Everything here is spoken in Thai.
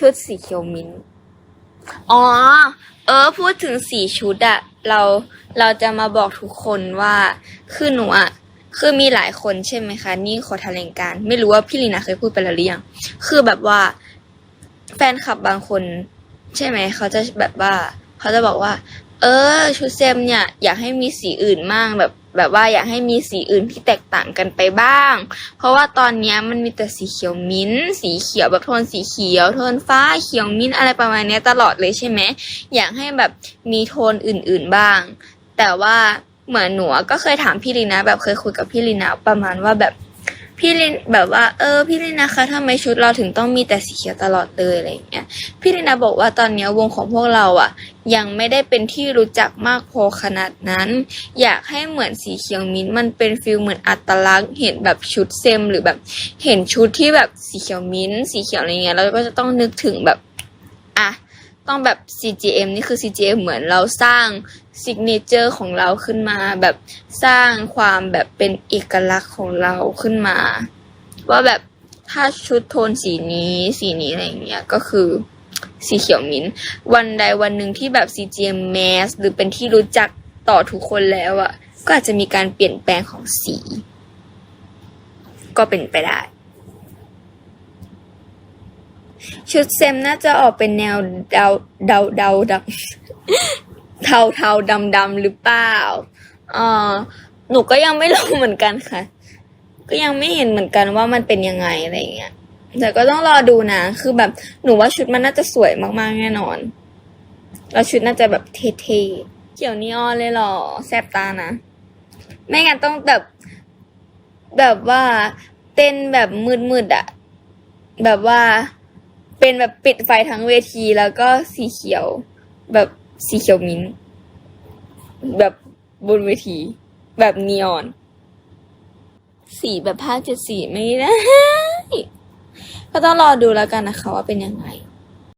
ชุดสีเขียวมิ้นท์อ๋อ เออ พูดถึงสีชุดอะเราเราจะมาบอกทุกคนว่า คือหนูอะคือมีหลายคนใช่ไหมคะ นี่ขอแถลงการ ไม่รู้ว่าพี่ลีนาเคยพูดไปแล้วหรือยังคือแบบว่า แฟนคลับบางคน ใช่ไหมเขาจะแบบว่า เขาจะบอกว่า เออ ชุดเซมเนี่ย อยากให้มีสีอื่นมั่งแบบแบบว่าอยากให้มีสีอื่นที่แตกต่างกันไปบ้าง เพราะว่าตอนนี้มันมีแต่สีเขียวมิ้น สีเขียวแบบโทนสีเขียว โทนฟ้าเขียวมิ้นอะไรประมาณนี้ตลอดเลยใช่ไหมอยากให้แบบมีโทนอื่นๆบ้าง แต่ว่าเหมือนหนูก็เคยถามพี่ลีนาแบบเคยคุยกับพี่ลีนาประมาณว่าแบบ พี่ลินแบบว่า เออ พี่ลินนะคะทำไมชุดเราถึงต้องมีแต่สีเขียวตลอดเลยอะไรเงี้ยพี่ลินาบอกว่าตอนนี้วงของพวกเราอะ ยังไม่ได้เป็นที่รู้จักมากพอขนาดนั้น อยากให้เหมือนสีเขียวมิ้นท์มันเป็นฟิลเหมือนอัตลักษณ์ เห็นแบบชุดเซมหรือแบบ เห็นชุดที่แบบสีเขียวมิ้นท์สีเขียวอะไรเงี้ยเราก็จะต้องนึกถึงแบบอะ ต้องแบบ CGM นี่คือ CGM เหมือนเราสร้างซิกเนเจอร์ของเราขึ้นมา แบบสร้างความแบบเป็นเอกลักษณ์ของเราขึ้นมา ว่าแบบถ้าชุดโทนสีนี้สีนี้อะไรอย่างเงี้ยก็คือสีเขียวมิ้นวันใดวันหนึ่งที่แบบ CGM Mass หรือเป็นที่รู้จักต่อทุกคนแล้วอะก็อาจจะมีการเปลี่ยนแปลงของสี ก็เป็นไปได้ ชุดเซมน่าจะออกเป็นแนวเดาเดาเดาดำเทาเทาดำดำหรือเปล่าเออหนูก็ยังไม่รู้เหมือนกันค่ะ ก็ยังไม่เห็นเหมือนกันว่ามันเป็นยังไงอะไรเงี้ย แต่ก็ต้องรอดูนะ คือแบบหนูว่าชุดมันน่าจะสวยมากๆแน่นอน แล้วชุดน่าจะแบบเท่ๆ เขียวนีออนเลยหรอแสบตานะ ไม่งั้นต้องแบบ แบบว่าเต้นแบบมืดๆอะแบบว่า เป็นแบบปิดไฟทั้งเวทีแล้วก็สีเขียว แบบสีเขียวมิ้นท์แบบบนเวที แบบนีออน สีแบบผ้าเจ็ดสีไม่ได้ ก็ต้องรอดูแล้วกันนะคะว่าเป็นยังไง